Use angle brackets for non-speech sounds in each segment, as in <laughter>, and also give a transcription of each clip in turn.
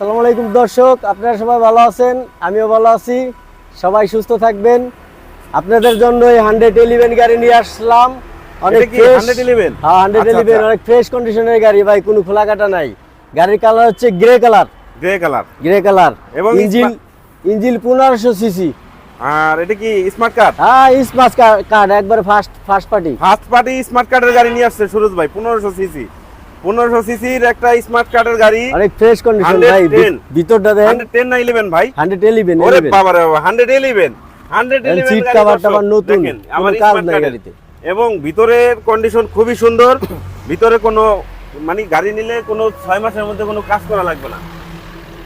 সালামু আলাইকুম দর্শক আপনারা সবাই ভালো আছেন? আমিও ভালো আছি। সবাই সুস্থ থাকবেন। আপনাদের জন্য এই হান্ড্রেড ইলেভেন গাড়ি নিয়ে আসলাম। অনেক 111? হ্যাঁ হান্ড্রেড ইলেভেন। অনেক ফ্রেশ কন্ডিশনের গাড়ি ভাই কোনো খোলা কাটা নাই। গাড়ির কালার হচ্ছে grey colour grey colour grey colour এবং ইঞ্জিন ইঞ্জিন পনেরোশো সিসি আর এটা কি স্মার্ট কার্ড হ্যাঁ স্মার্ট কার্ড একবার first first party first party smart কার্ডের গাড়ি নিয়ে আসছে সুরজ ভাই পনেরোশো সিসি পনেরোশো সিসির একটা স্মার্ট কার্ডের গাড়ি। অনেক ফ্রেশ কন্ডিশন ভাই ভিতরটা দেখেন টেন না ইলেভেন ভাই? হান্ড্রেড ইলেভেন ওরে বাবা রে বাবা hundred eleven hundred eleven seat cover টাভার নতুন আমার কাজ নাই গাড়িতে। এবং ভিতরের কন্ডিশন খুবই সুন্দর। ভিতরে কোনো মানে গাড়ি নিলে কোনো ছয় মাসের মধ্যে কোনো কাজ করা লাগবে না।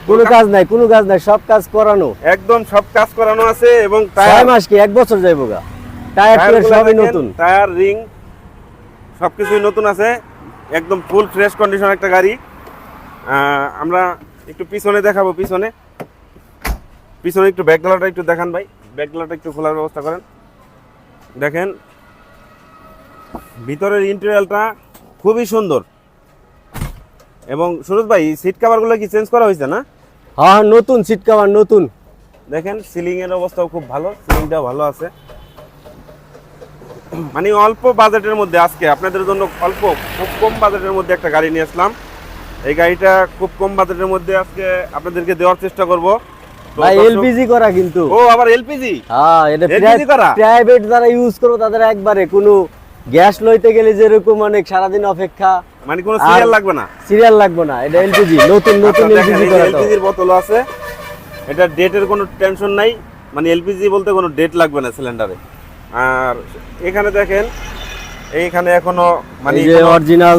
কোনো কাজ নাই কোনো কাজ নাই সব কাজ করানো। একদম সব কাজ করানো আছে এবং ছয় মাস কি এক বছর যাইবো গা? টায়ার সবই নতুন। টায়ার রিং সবকিছুই নতুন আছে। একদম ফুল ফ্রেশ কন্ডিশন একটা গাড়ি। আমরা একটু পিছনে দেখাবো পিছনে। পিছনে একটু ব্যাকডালাটা একটু দেখান ভাই। ব্যাকডালাটা একটু খোলার ব্যবস্থা করেন। দেখেন ভিতরের ইন্টেরিয়ালটা খুবই সুন্দর। এবং সুরজ ভাই সিট কাভারগুলো কি চেঞ্জ করা হয়েছে না? হ্যাঁ নতুন সিট কভার নতুন। দেখেন সিলিং এর অবস্থাও খুব ভালো সিলিংটাও ভালো আছে। <clears throat> মানে অল্প বাজেটের মধ্যে আজকে আপনাদের জন্য অল্প খুব কম বাজেটের মধ্যে একটা গাড়ি নিয়ে আসলাম। এই গাড়িটা খুব কম বাজেটের মধ্যে আজকে আপনাদেরকে দেওয়ার চেষ্টা করব। তো ভাই এলপিজি করা কিন্তু। ও আবার এলপিজি হ্যাঁ এটা LPG করা? প্রাইভেট যারা ইউজ করো তাদের একবারে কোনো গ্যাস লইতে গেলে যেরকম অনেক সারাদিন অপেক্ষা মানে কোনো সিরিয়াল লাগবে না? সিরিয়াল লাগবে না এটা এলপিজি নতুন নতুন এলপিজি করা তো। এলপিজির বোতলও আছে। এটা ডেটের কোনো টেনশন নাই। মানে এলপিজি বলতে কোনো ডেট লাগবে না সিলিন্ডারে আর এখানে দেখেন এইখানে এখনও মানে এই যে অরিজিনাল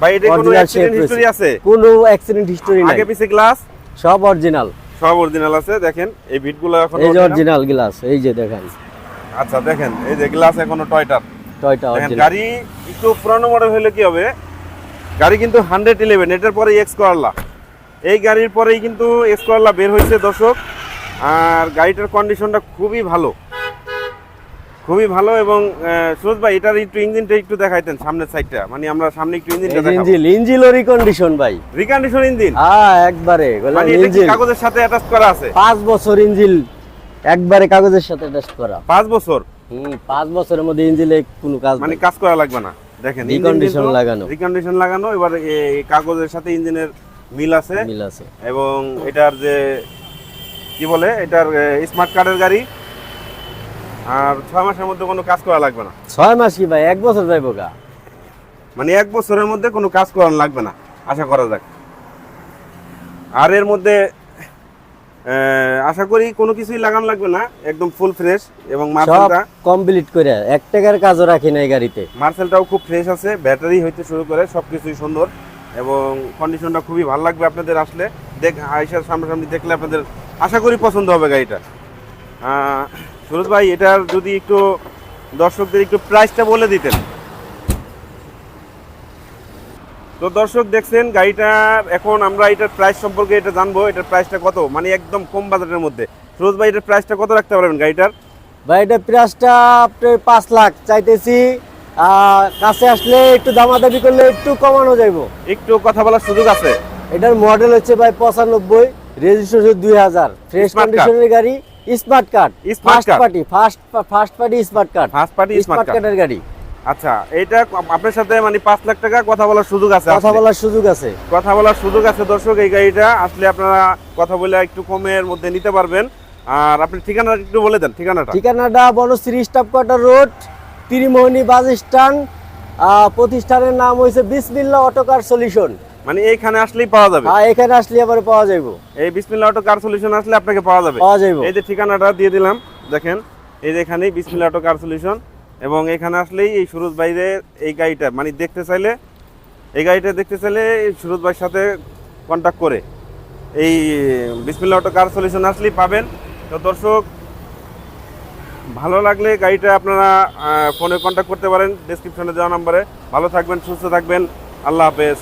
ভাই এটা কোনো অ্যাক্সিডেন্ট হিস্টরি আছে? কোনো অ্যাক্সিডেন্ট হিস্টোরি নাই। আগে পিছে গ্লাস সব অরিজিনাল সব অরিজিনাল আছে দেখেন এই বিটগুলো এখন এই যে অরিজিনাল গ্লাস এই যে দেখেন। আচ্ছা দেখেন এই যে গ্লাস এখনও টয়টার টয়টা অরিজিনাল গাড়ি একটু পুরানো মডেল হলে কি হবে? গাড়ি কিন্তু হান্ড্রেড ইলেভেন এটার পরে এক্স করলা এই গাড়ির পরেই কিন্তু এক্স করলা বের হয়েছে দর্শক। আর গাড়িটার কন্ডিশনটা খুবই ভালো। খুবই ভালো এবং সুরজ ভাই এটার একটু ইঞ্জিনটা একটু দেখাইতেন সামনের সাইডটা মানে আমরা সামনে একটু ইঞ্জিনটা দেখাবো। ইঞ্জিল ইঞ্জিল রিকন্ডিশন ভাই। Recondition engine? হ্যাঁ একবারে মানে এটা কি কাগজের সাথে অ্যাটাচ করা আছে? পাঁচ বছর ইঞ্জিল একবারে কাগজের সাথে টেস্ট করা। পাঁচ বছর? হুম পাঁচ বছরের মধ্যে ইঞ্জিলে কোনো কাজ মানে কাজ করা লাগবে না। দেখেন Recondition লাগানো। রিকন্ডিশন লাগানো এবার এই কাগজের সাথে ইঞ্জিনের মিল আছে। মিল আছে। এবং এটার যে কি বলে এটার স্মার্ট কার্ডের গাড়ি। আর ছয় মাসের মধ্যে কোনো কাজ করা লাগবে না। ছয় মাস কি ভাই এক বছর যাইবো গা। মানে এক বছরের মধ্যে কোনো কাজ করানো লাগবে না আশা করা যাক। আর এর মধ্যে আশা করি কোনো কিছুই লাগানো লাগবে না একদম ফুল ফ্রেশ এবং মার্সেলটা কমপ্লিট করে এক টাকার কাজও রাখি না এই গাড়িতে। মার্সেলটাও খুব ফ্রেশ আছে ব্যাটারি হইতে শুরু করে সব কিছুই সুন্দর এবং কন্ডিশনটা খুবই ভালো লাগবে আপনাদের আসলে। দেখ আইসার সামনাসামনি দেখলে আপনাদের আশা করি পছন্দ হবে গাড়িটা। সুরজ ভাই এটার যদি একটু দর্শকদের একটু প্রাইসটা বলে দিতেন। তো দর্শক দেখছেন গাড়িটার এখন আমরা এটার প্রাইস সম্পর্কে এটা জানব এটার প্রাইসটা কত? মানে একদম কম বাজেটের মধ্যে। সুরজ ভাই এটার প্রাইসটা কত রাখতে পারবেন গাড়িটার? ভাই এটা প্রাইসটা আপনার পাঁচ লাখ চাইতেছি। কাছে আসলে একটু দামাদামি করলে একটু কমানো যাইবো। একটু কথা বলার সুযোগ আছে। এটার মডেল হচ্ছে ভাই পঁচানব্বই রেজিস্ট্রেশন দুই হাজার। ফ্রেশ কন্ডিশনের গাড়ি। Smart card. First party first first party smart card. First party smart কার্ডের গাড়ি। আচ্ছা এটা আপনার সাথে মানে পাঁচ লাখ টাকা কথা বলার সুযোগ আছে কথা বলার সুযোগ আছে। কথা বলার সুযোগ আছে দর্শক এই গাড়িটা আসলে আপনারা কথা বলে একটু কমের মধ্যে নিতে পারবেন। আর আপনি ঠিকানাটা একটু বলে দেন ঠিকানাটা। ঠিকানাটা Banashree staff quarter road Tirimohani bus stand. প্রতিষ্ঠানের নাম হয়েছে বিসমিল্লা অটোকার সলিউশন। মানে এইখানে আসলেই পাওয়া যাবে। হ্যাঁ এখানে আসলে আবার পাওয়া যাইব। এই বিসমিল্লা অটো কার সলিউশন আসলে আপনাকে পাওয়া যাবে। পাওয়া যাইব। এই যে ঠিকানাটা দিয়ে দিলাম দেখেন এই যে এখানেই বিসমিল্লা অটো কার সলিউশন এবং এখানে আসলেই এই সুরজ বাইরে এই গাড়িটা মানে দেখতে চাইলে এই গাড়িটা দেখতে চাইলে সুরজ ভাইয়ের সাথে কন্ট্যাক্ট করে। এই বিসমিল্লা অটো কার সলিউশন আসলেই পাবেন। তো দর্শক ভালো লাগলে গাড়িটা আপনারা ফোনে কন্ট্যাক্ট করতে পারেন ডেসক্রিপশনে দেওয়া নাম্বারে। ভালো থাকবেন সুস্থ থাকবেন। আল্লাহ হাফেজ।